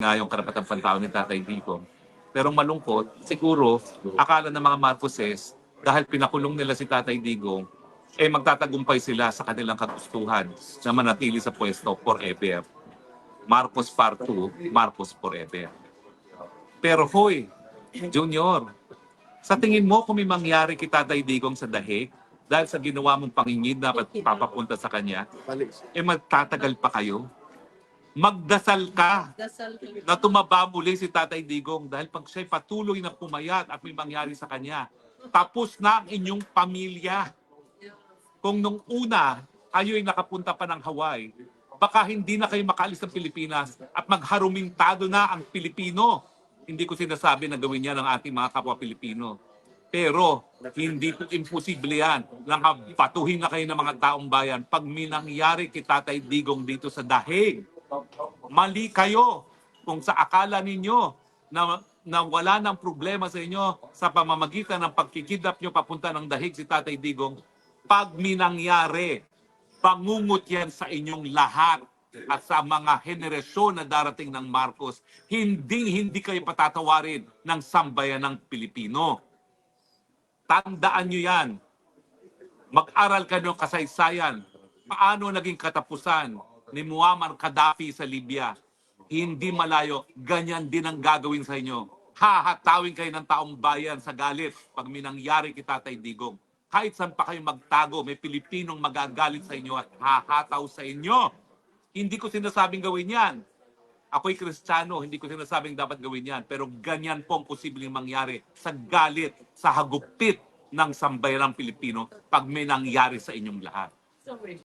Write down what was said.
nga yung karapatang pantao ni Tatay Digong. Pero malungkot, siguro, akala ng mga Marcoses, dahil pinakulong nila si Tatay Digong, eh magtatagumpay sila sa kanilang kagustuhan na manatili sa pwesto forever. Marcos Part 2, Marcos forever. Pero hoy, Junior, sa tingin mo kung may mangyari kay Tatay Digong sa dahig, dahil sa ginawa mong pangingid na papapunta sa kanya, eh magtatagal pa kayo? Magdasal ka Dasal kayo. na tumaba muli si Tatay Digong dahil pag siya'y patuloy na pumayat at may mangyari sa kanya, tapos na ang inyong pamilya. Kung nung una, kayo'y nakapunta pa ng Hawaii, baka hindi na kayo makaalis ng Pilipinas at magharumintado na ang Pilipino. Hindi ko sinasabi na gawin yan ng ating mga kapwa Pilipino. Pero hindi po imposible yan. Nakapatuhin na kayo ng mga taong bayan pag may nangyari kay Tatay Digong dito sa dahig mali kayo kung sa akala ninyo na, na wala ng problema sa inyo sa pamamagitan ng pagkikidnap nyo papunta ng dahig si Tatay Digong, pag minangyari, pangungot yan sa inyong lahat at sa mga henerasyon na darating ng Marcos, hindi hindi kayo patatawarin ng sambayan ng Pilipino. Tandaan nyo yan. Mag-aral ka ng kasaysayan. Paano naging katapusan ni Muammar Gaddafi sa Libya? Hindi malayo, ganyan din ang gagawin sa inyo. Hahatawin kayo ng taong bayan sa galit pag may nangyari kay Tatay Digong. Kahit saan pa kayo magtago, may Pilipinong magagalit sa inyo at hahataw sa inyo. Hindi ko sinasabing gawin yan. Ako'y Kristiyano, hindi ko sinasabing dapat gawin yan. Pero ganyan po ang posibleng mangyari sa galit, sa hagupit ng sambayanang Pilipino pag may nangyari sa inyong lahat. Sorry.